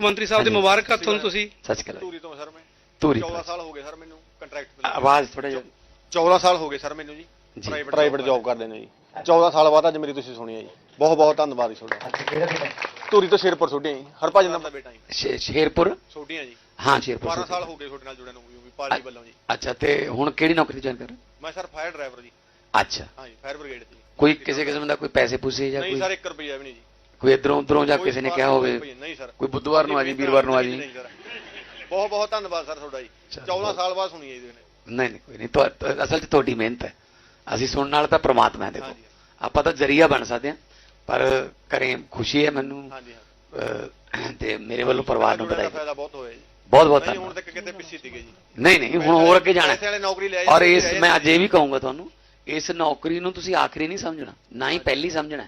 ਮੁੱਖ ਮੰਤਰੀ ਸਾਹਿਬ ਦੇ ਹਾਂਜੀ। ਮੁਬਾਰਕ ਹੱਥੋਂ ਨੂੰ ਤੁਸੀਂ। ਸੱਚ ਕਰ ਧੂਰੀ ਤੋਂ ਸਰ ਮੈਂ। ਧੂਰੀ 14 ਸਾਲ ਹੋ ਗਏ ਸਰ ਮੈਨੂੰ ਕੰਟਰੈਕਟ ਆਵਾਜ਼ ਥੋੜਾ ਜਿਹਾ। 14 ਸਾਲ ਹੋ ਗਏ ਸਰ ਮੈਨੂੰ ਜੀ। ਜੀ। ਪ੍ਰਾਈਵੇਟ ਪ੍ਰਾਈਵੇਟ ਜੌਬ ਕਰਦੇ ਨੇ ਜੀ। 14 ਸਾਲ ਬਾਅਦ ਅੱਜ ਮੇਰੀ ਤੁਸੀਂ ਸੁਣੀ ਹੈ ਜੀ। ਬਹੁਤ ਬਹੁਤ ਧੰਨਵਾਦ ਜੀ ਤੁਹਾਡਾ। ਧੂਰੀ ਤੋਂ ਸ਼ੇਰਪੁਰ ਛੋਟੀਆਂ ਜੀ। ਹਰਭਜਨ ਦਾ ਬੇਟਾ ਜੀ। ਸ਼ੇ- ਸ਼ੇਰਪੁਰ? ਛੋਟੀਆਂ ਜੀ। ਹਾਂ ਸ਼ੇਰਪੁਰ 12 ਸਾਲ ਹੋ ਗਏ ਤੁਹਾਡੇ ਨਾਲ ਜੁੜਿਆ ਨੂੰ ਵੀ ਪਾਰਟੀ ਵੱਲੋਂ ਜੀ। ਅੱਛਾ ਤੇ ਹੁਣ ਕਿਹੜੀ ਨੌਕਰੀ ਜੁਆਇਨ ਕਰ ਮੈਂ ਸਰ ਫਾਇਰ ਡਰਾਈਵਰ ਜੀ। ਅੱਛਾ। ਹਾਂ ਜੀ ਫਾਇਰ ਬ੍ਰਿਗੇਡ ਜੀ। ਕੋਈ ਕਿਸੇ ਕਿਸਮ ਦਾ ਕੋਈ ਪੈਸੇ ਪੂਸੇ ਜਾਂ ਨਹੀਂ ਕੋਈ ਸਰ 1 ਰੁਪਿਆ ਵੀ ਨਹੀਂ ਜੀ। ਕੋਈ ਇਧਰੋਂ ਉਧਰੋਂ ਜਾਂ ਕਿਸੇ ਨੇ ਕਿਹਾ ਹੋਵੇ ਨਹੀਂ ਸਰ। ਕੋਈ ਬੁੱਧਵਾਰ ਨੂੰ ਆ ਜੀ ਵੀਰਵਾਰ ਨੂੰ ਆ ਜੀ। ਬਹੁਤ ਬਹੁਤ ਧੰਨਵਾਦ ਸਰ ਤੁਹਾਡਾ ਜੀ। ਚਲੋ। 14 ਸਾਲ ਬਾਅਦ ਸੁਣੀ ਜੀ ਇਹਨੇ। ਨਹੀਂ ਨਹੀਂ ਕੋਈ ਨਹੀਂ। ਅਸਲ 'ਚ ਤੁਹਾਡੀ ਮਿਹਨਤ ਹੈ। ਅਸੀਂ ਸੁਣਨ ਨਾਲ ਤਾਂ ਪ੍ਰਮਾਤਮਾ ਹੈ ਦੇਖੋ ਆਪਾਂ ਤਾਂ ਜ਼ਰੀਆ ਬਣ ਸਕਦੇ ਹਾਂ ਪਰ ਕਰੇ ਖੁਸ਼ੀ ਹੈ ਮੈਨੂੰ। ਤੇ ਮੇਰੇ ਵੱਲੋਂ ਪਰਿਵਾਰ ਨੂੰ ਵਧਾਈ ਬਹੁਤ ਹੋਇਆ ਜੀ। ਬਹੁਤ ਹੁਣ ਤੱਕ ਕਿਤੇ ਪਿੱਛੇ ਸੀਗੇ ਜੀ। ਨਹੀਂ ਨਹੀਂ ਹੁਣ ਹੋਰ ਅੱਗੇ ਜਾਣਾ ਔਰ ਇਸ ਮੈਂ ਨੇ। ਅੱਜ ਇਹ ਵੀ ਕਹੂੰਗਾ ਤੁਹਾਨੂੰ ਇਸ ਨੌਕਰੀ ਨੂੰ ਤੁਸੀਂ ਆਖਰੀ ਨਹੀਂ ਸਮਝਣਾ ਨਾ ਹੀ ਪਹਿਲੀ ਸਮਝਣਾ।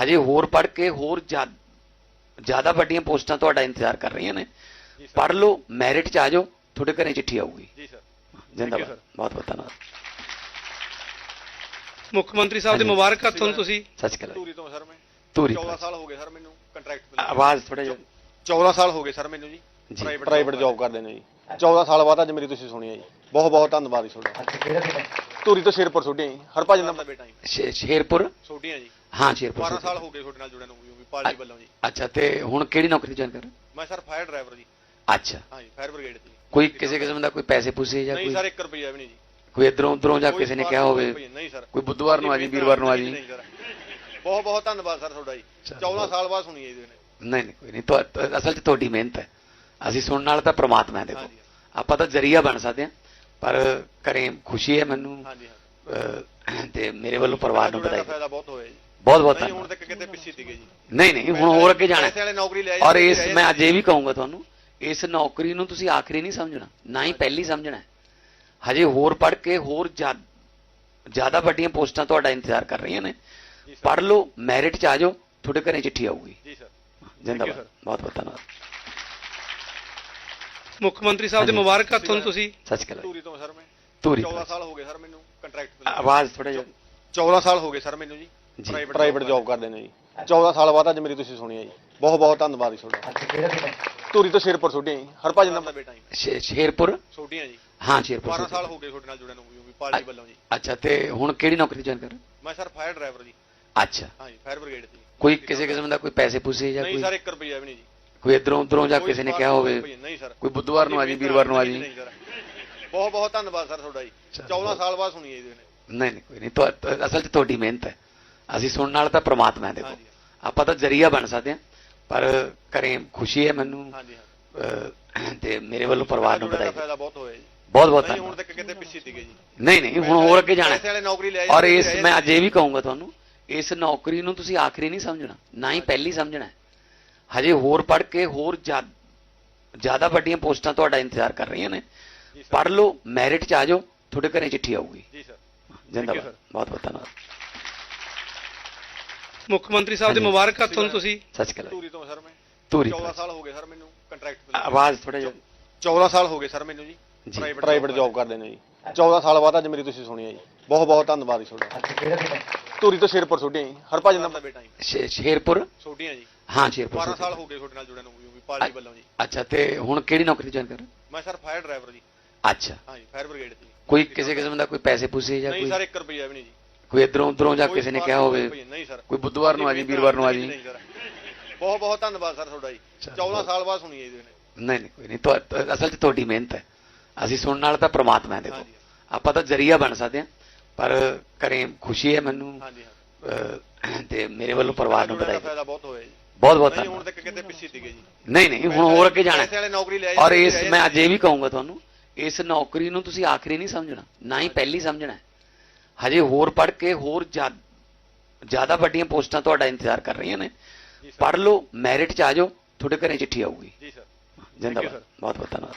ਹਜੇ ਹੋਰ ਪੜ੍ਹ ਕੇ ਹੋਰ ਜ਼ਿਆ- ਜ਼ਿਆਦਾ ਵੱਡੀਆਂ ਪੋਸਟਾਂ ਤੁਹਾਡਾ ਇੰਤਜ਼ਾਰ ਕਰ ਰਹੀਆਂ ਨੇ। ਪੜ੍ਹ ਲਓ ਮੈਰਿਟ ਚ ਆ ਜਾਓ ਤੁਹਾਡੇ ਘਰੇ ਚਿੱਠੀ ਆਊਗੀ। ਜੀ ਸਰ। ਜਿੰਦਾਬਾਦ. ਬਹੁਤ ਬਹੁਤ ਧੰਨਵਾਦ। ਮੁੱਖ ਮੰਤਰੀ ਸਾਹਿਬ ਦੇ। ਮੁਬਾਰਕ ਹੱਥੋਂ ਨੂੰ ਤੁਸੀਂ। ਸੱਚ ਕਰ ਧੂਰੀ ਤੋਂ ਸਰ ਮੈਂ। ਧੂਰੀ 14 ਸਾਲ ਹੋ ਗਏ ਸਰ ਮੈਨੂੰ ਕੰਟਰੈਕਟ ਆਵਾਜ਼ ਥੋੜਾ ਜਿਹਾ। 14 ਸਾਲ ਹੋ ਗਏ ਸਰ ਮੈਨੂੰ ਜੀ। ਜੀ। ਪ੍ਰਾਈਵੇਟ ਜੌਬ ਕਰਦੇ ਨੇ ਜੀ। 14 ਸਾਲ ਬਾਅਦ ਅੱਜ ਮੇਰੀ ਤੁਸੀਂ ਸੁਣੀ ਹੈ ਜੀ। ਬਹੁਤ ਬਹੁਤ ਧੰਨਵਾਦ ਜੀ ਤੁਹਾਡਾ। ਧੂਰੀ ਤੋਂ ਸ਼ੇਰਪੁਰ ਛੋਟੀਆਂ ਜੀ। ਹਰਭਜਨ ਦਾ ਬੇਟਾ ਜੀ ਸ਼ੇਰਪੁਰ? ਛੋਟੀਆਂ ਜੀ। ਹਾਂ ਸ਼ੇਰਪੁਰ 12 ਸਾਲ ਹੋ ਗਏ ਤੁਹਾਡੇ ਨਾਲ ਜੁੜਿਆ ਨੂੰ ਵੀ ਪਾਰਟੀ ਵੱਲੋਂ ਜੀ। ਅੱਛਾ ਤੇ ਹੁਣ ਕਿਹੜੀ ਨੌਕਰੀ ਜੁਆਇਨ ਕਰ ਮੈਂ ਸਰ ਫਾਇਰ ਡਰਾਈਵਰ ਜੀ। ਅੱਛਾ। ਹਾਂ ਜੀ ਫਾਇਰ ਬ੍ਰਿਗੇਡ ਜੀ। ਕੋਈ ਕਿਸੇ ਕਿਸਮ ਦਾ ਕੋਈ ਪੈਸੇ ਪੂਸੇ ਜਾਂ ਨਹੀਂ ਕੋਈ ਸਰ 1 ਰੁਪਿਆ ਵੀ ਨਹੀਂ ਜੀ। ਕੋਈ ਇਧਰੋਂ ਉਧਰੋਂ ਜਾਂ ਕਿਸੇ ਨੇ ਕਿਹਾ ਹੋਵੇ? ਨਹੀਂ ਸਰ। ਕੋਈ ਬੁੱਧਵਾਰ ਨੂੰ ਆ ਜੀ ਵੀਰਵਾਰ ਨੂੰ ਆ ਜੀ? ਨਹੀਂ ਬਹੁਤ ਬਹੁਤ ਧੰਨਵਾਦ ਸਰ ਤੁਹਾਡਾ ਜੀ। ਚਲੋ। 14 ਸਾਲ ਬਾਅਦ ਸੁਣੀ ਜੀ ਇਹਨੇ। ਨਹੀਂ ਨਹੀਂ ਕੋਈ ਨਹੀਂ। ਅਸਲ 'ਚ ਤੁਹਾਡੀ ਮਿਹਨਤ ਹੈ। ਅਸੀਂ ਸੁਣਨ ਨਾਲ ਤਾਂ ਪ੍ਰਮਾਤਮਾ ਹੈ ਦੇਖੋ। ਹਾਂਜੀ ਆਪਾਂ ਤਾਂ ਜ਼ਰੀਆ ਬਣ ਸਕਦੇ ਹਾਂ ਪਰ ਕਰੇ ਖੁਸ਼ੀ ਹੈ ਮੈਨੂੰ। ਹਾਂਜੀ ਤੇ ਮੇਰੇ ਵੱਲੋਂ ਪਰਿਵਾਰ ਨੂੰ ਦਾ ਵਧਾਈ ਫਾਇਦਾ ਬਹੁਤ ਹੋਇਆ ਜੀ। ਬਹੁਤ ਬਹੁਤ ਨਹੀਂ ਹੁਣ ਧੰਨਵਾਦ। ਤੱਕ ਕਿਤੇ ਪਿੱਛੇ ਸੀਗੇ ਜੀ। ਨਹੀਂ ਨਹੀਂ ਹੁਣ ਹੋਰ ਅੱਗੇ ਜਾਣਾ ਪੈਸੇ ਵਾਲੇ ਨੌਕਰੀ ਲੈ ਔਰ ਇਸ ਮੈਂ। ਅੱਜ ਇਹ ਵੀ ਕਹੂੰਗਾ ਤੁਹਾਨੂੰ ਇਸ ਨੌਕਰੀ ਨੂੰ ਤੁਸੀਂ ਆਖਰੀ ਨਹੀਂ ਸਮਝਣਾ ਨਾ ਹੀ ਪਹਿਲੀ ਸਮਝਣਾ ਹੈ। ਹਜੇ ਹੋਰ ਪੜ੍ਹ ਕੇ ਹੋਰ ਜ਼ਿਆ- ਜ਼ਿਆਦਾ ਵੱਡੀਆਂ ਪੋਸਟਾਂ ਤੁਹਾਡਾ ਇੰਤਜ਼ਾਰ ਕਰ ਰਹੀਆਂ ਨੇ। ਪੜ੍ਹ ਲਓ ਮੈਰਿਟ ਚ ਆ ਜਾਓ ਤੁਹਾਡੇ ਘਰੇ ਚਿੱਠੀ ਆਊਗੀ। ਜੀ ਸਰ। ਜਿੰਦਾਬਾਦ. ਬਹੁਤ ਬਹੁਤ ਧੰਨਵਾਦ। ਮੁੱਖ ਮੰਤਰੀ ਸਾਹਿਬ ਦੇ। ਮੁਬਾਰਕ ਹੱਥੋਂ ਤੁਸੀਂ। ਸੱਚ ਕਰ ਧੂਰੀ ਤੋਂ ਸਰ ਮੈਂ। ਧੂਰੀ 14 ਸਾਲ ਹੋ ਗਏ ਸਰ ਮੈਨੂੰ ਕੰਟਰੈਕਟ ਆਵਾਜ਼ ਥੋੜਾ ਜਿਹਾ। 14 ਸਾਲ ਹੋ ਗਏ ਸਰ ਮੈਨੂੰ ਜੀ। ਜੀ। ਪ੍ਰਾਈਵੇਟ ਜੌਬ ਕਰਦੇ ਨੇ ਜੀ। 14 ਸਾਲ ਬਾਅਦ ਅੱਜ ਮੇਰੀ ਤੁਸੀਂ ਸੁਣੀ ਹੈ ਜੀ। ਬਹੁਤ ਬਹੁਤ ਧੰਨਵਾਦ ਜੀ ਤੁਹਾਡਾ। ਧੂਰੀ ਤੋਂ ਸ਼ੇਰਪੁਰ ਛੋਟੀਆਂ ਜੀ। ਹਰਭਜਨ ਦਾ ਬੇਟਾ ਜੀ। ਸ਼ੇ- ਸ਼ੇਰਪੁਰ? ਛੋਟੀਆਂ ਜੀ। ਹਾਂ ਸ਼ੇਰਪੁਰ 12 ਸਾਲ ਹੋ ਗਏ ਤੁਹਾਡੇ ਨਾਲ ਜੁੜਿਆ ਨੂੰ ਵੀ ਪਾਰਟੀ ਵੱਲੋਂ ਜੀ। ਅੱਛਾ ਤੇ ਹੁਣ ਕਿਹੜੀ ਨੌਕਰੀ ਜੁਆਇਨ ਕਰ ਮੈਂ ਸਰ ਫਾਇਰ ਡਰਾਈਵਰ ਜੀ। ਅੱਛਾ। ਹਾਂ ਜੀ ਫਾਇਰ ਬ੍ਰਿਗੇਡ ਜੀ। ਕੋਈ ਕਿਸੇ ਕਿਸਮ ਦਾ ਕੋਈ ਪੈਸੇ ਪੂਸੇ ਜਾਂ ਨਹੀਂ ਕੋਈ ਸਰ 1 ਰੁਪਿਆ ਵੀ ਨਹੀਂ ਜੀ। ਕੋਈ ਇਧਰੋਂ ਉਧਰੋਂ ਜਾਂ ਕੋਈ ਕਿਸੇ ਨੇ ਕਿਹਾ ਹੋਵੇ? ਕੋਈ ਨਹੀਂ ਸਰ। ਕੋਈ ਬੁੱਧਵਾਰ ਨੂੰ ਆ ਜੀ ਵੀਰਵਾਰ ਨੂੰ ਆ ਜੀ? ਨਹੀਂ ਸਰ। ਬਹੁਤ ਬਹੁਤ ਧੰਨਵਾਦ ਸਰ ਤੁਹਾਡਾ ਜੀ। ਚਲੋ। 14 ਸਾਲ ਬਾਅਦ ਸੁਣੀ ਹੈ ਜੀ ਇਹਨੇ। ਨਹੀਂ ਨਹੀਂ ਕੋਈ ਨਹੀਂ। ਤੁਹਾ- ਤੁਹਾ- ਅਸਲ 'ਚ ਤੁਹਾਡੀ ਮਿਹਨਤ ਹੈ। ਅਸੀਂ ਸੁਣਨ ਨਾਲ ਤਾਂ ਪ੍ਰਮਾਤਮਾ ਹੈ ਦੇਖੋ। ਆਪਾਂ ਤਾਂ ਜ਼ਰੀਆ ਬਣ ਸਕਦੇ ਹਾਂ ਪਰ ਕਰੇ ਖੁਸ਼ੀ ਹੈ ਮੈਨੂੰ। ਤੇ ਮੇਰੇ ਵੱਲੋਂ ਪਰਿਵਾਰ ਨੂੰ ਵਧਾਈ ਬਹੁਤ ਹੋਇਆ ਜੀ। ਬਹੁਤ ਬਹੁਤ ਨਹੀਂ ਹੁਣ ਧੰਨਵਾਦ। ਤੱਕ ਕਿਤੇ ਪਿੱਛੇ ਸੀਗੇ ਜੀ। ਨਹੀਂ ਨਹੀਂ ਹੁਣ ਹੋਰ ਅੱਗੇ ਜਾਣਾ ਔਰ ਇਸ ਮੈਂ। ਅੱਜ ਇਹ ਵੀ ਕਹੂੰਗਾ ਤੁਹਾਨੂੰ ਇਸ ਨੌਕਰੀ ਨੂੰ ਤੁਸੀਂ ਆਖਰੀ ਨਹੀਂ ਸਮਝਣਾ ਨਾ ਹੀ ਪਹਿਲੀ ਸਮਝਣਾ। ਹਜੇ ਹੋਰ ਪੜ੍ਹ ਕੇ ਹੋਰ ਜ਼ਿਆ- ਜ਼ਿਆਦਾ ਵੱਡੀਆਂ ਪੋਸਟਾਂ ਤੁਹਾਡਾ ਇੰਤਜ਼ਾਰ ਕਰ ਰਹੀਆਂ ਨੇ। ਪੜ੍ਹ ਲਓ ਮੈਰਿਟ ਚ ਆ ਜਾਓ ਤੁਹਾਡੇ ਘਰੇ ਚਿੱਠੀ ਆਊਗੀ। ਜੀ ਸਰ। ਜਿੰਦਾਬਾਦ. ਬਹੁਤ ਬਹੁਤ ਧੰਨਵਾਦ। ਮੁੱਖ ਮੰਤਰੀ ਸਾਹਿਬ ਦੇ ਹਾਂਜੀ। ਮੁਬਾਰਕ ਹੱਥੋਂ ਨੂੰ ਤੁਸੀਂ। ਸੱਚ ਕਰ ਧੂਰੀ ਤੋਂ ਸਰ ਮੈਂ। ਧੂਰੀ 14 ਸਾਲ ਹੋ ਗਏ ਸਰ ਮੈਨੂੰ ਕੰਟਰੈਕਟ ਆਵਾਜ਼ ਥੋੜਾ ਜਿਹਾ। 14 ਸਾਲ ਹੋ ਗਏ ਸਰ ਮੈਨੂੰ ਜੀ। ਜੀ। ਪ੍ਰਾਈਵੇਟ ਜੌਬ ਕਰਦੇ ਨੇ ਜੀ। 14 ਸਾਲ ਬਾਅਦ ਅੱਜ ਮੇਰੀ ਤੁਸੀਂ ਸੁਣੀ ਹੈ ਜੀ। ਬਹੁਤ ਬਹੁਤ ਧੰਨਵਾਦ ਜੀ ਤੁਹਾਡਾ। ਧੂਰੀ ਤੋਂ ਸ਼ੇਰਪੁਰ ਛੋਟੀਆਂ ਜੀ। ਹਰਭਜਨ ਦਾ ਬੇਟਾ ਜੀ। ਸ਼ੇ- ਸ਼ੇਰਪੁਰ? ਛੋਟੀਆਂ ਜੀ। ਹਾਂ ਸ਼ੇਰਪੁਰ 12 ਸਾਲ ਹੋ ਗਏ ਤੁਹਾਡੇ ਨਾਲ ਜੁੜਿਆ ਨੂੰ ਵੀ ਪਾਰਟੀ ਵੱਲੋਂ ਜੀ। ਅੱਛਾ ਤੇ ਹੁਣ ਕਿਹੜੀ ਨੌਕਰੀ ਜੁਆਇਨ ਕਰ ਮੈਂ ਸਰ ਫਾਇਰ ਡਰਾਈਵਰ ਜੀ। ਅੱਛਾ। ਹਾਂ ਜੀ ਫਾਇਰ ਬ੍ਰਿਗੇਡ ਜੀ। ਕੋਈ ਕਿਸੇ ਕਿਸਮ ਦਾ ਕੋਈ ਪੈਸੇ ਪੂਸੇ ਜਾਂ ਨਹੀਂ ਕੋਈ ਸਰ 1 ਰੁਪਿਆ ਵੀ ਨਹੀਂ ਜੀ। ਕੋਈ ਇਧਰੋਂ ਉਧਰੋਂ ਜਾਂ ਕਿਸੇ ਨੇ ਕਿਹਾ ਹੋਵੇ ਕੋਈ ਬੁੱਧਵਾਰ ਨੂੰ ਆ ਜੀ ਵੀਰਵਾਰ ਨੂੰ ਆ ਜੀ ਬਹੁਤ ਬਹੁਤ ਧੰਨਵਾਦ ਸਰ ਤੁਹਾਡਾ ਜੀ। ਚਲੋ। 14 ਸਾਲ ਬਾਅਦ ਸੁਣੀ ਹੈ ਜੀ ਨਹੀਂ ਨਹੀਂ ਕੋਈ ਨਹੀਂ ਅਸਲ 'ਚ ਤੁਹਾਡੀ ਮਿਹਨਤ ਹੈ। ਅਸੀਂ ਸੁਣਨ ਨਾਲ ਤਾਂ ਪ੍ਰਮਾਤਮਾ ਹੈ ਦੇਖੋ ਆਪਾਂ ਤਾਂ ਜ਼ਰੀਆ ਬਣ ਸਕਦੇ ਹਾਂ ਪਰ ਕਰੇ ਖੁਸ਼ੀ ਹੈ ਮੈਨੂੰ। ਤੇ ਮੇਰੇ ਵੱਲੋਂ ਪਰਿਵਾਰ ਨੂੰ ਵਧਾਈ ਬਹੁਤ ਹੋਇਆ ਜੀ। ਬਹੁਤ ਬਹੁਤ ਹੁਣ ਤੱਕ ਕਿਤੇ ਪਿੱਛੇ ਸੀਗੇ ਜੀ। ਨਹੀਂ ਨਹੀਂ ਹੁਣ ਹੋਰ ਅੱਗੇ ਜਾਣਾ ਔਰ ਇਸ ਮੈਂ। ਅੱਜ ਇਹ ਵੀ ਕਹੂੰਗਾ ਤੁਹਾਨੂੰ ਇਸ ਨੌਕਰੀ ਨੂੰ ਤੁਸੀਂ ਆਖਰੀ ਨਹੀਂ ਸਮਝਣਾ ਨਾ ਹੀ ਪਹਿਲੀ ਸਮਝਣਾ। ਹਜੇ ਹੋਰ ਪੜ੍ਹ ਕੇ ਹੋਰ ਜ਼ਿਆ- ਜ਼ਿਆਦਾ ਵੱਡੀਆਂ ਪੋਸਟਾਂ ਤੁਹਾਡਾ ਇੰਤਜ਼ਾਰ ਕਰ ਰਹੀਆਂ ਨੇ। ਪੜ੍ਹ ਲਓ ਮੈਰਿਟ ਚ ਆ ਜਾਓ ਤੁਹਾਡੇ ਘਰੇ ਚਿੱਠੀ ਆਊਗੀ। ਜੀ ਸਰ। ਜਿੰਦਾਬਾਦ. ਬਹੁਤ ਬਹੁਤ ਧੰਨਵਾਦ।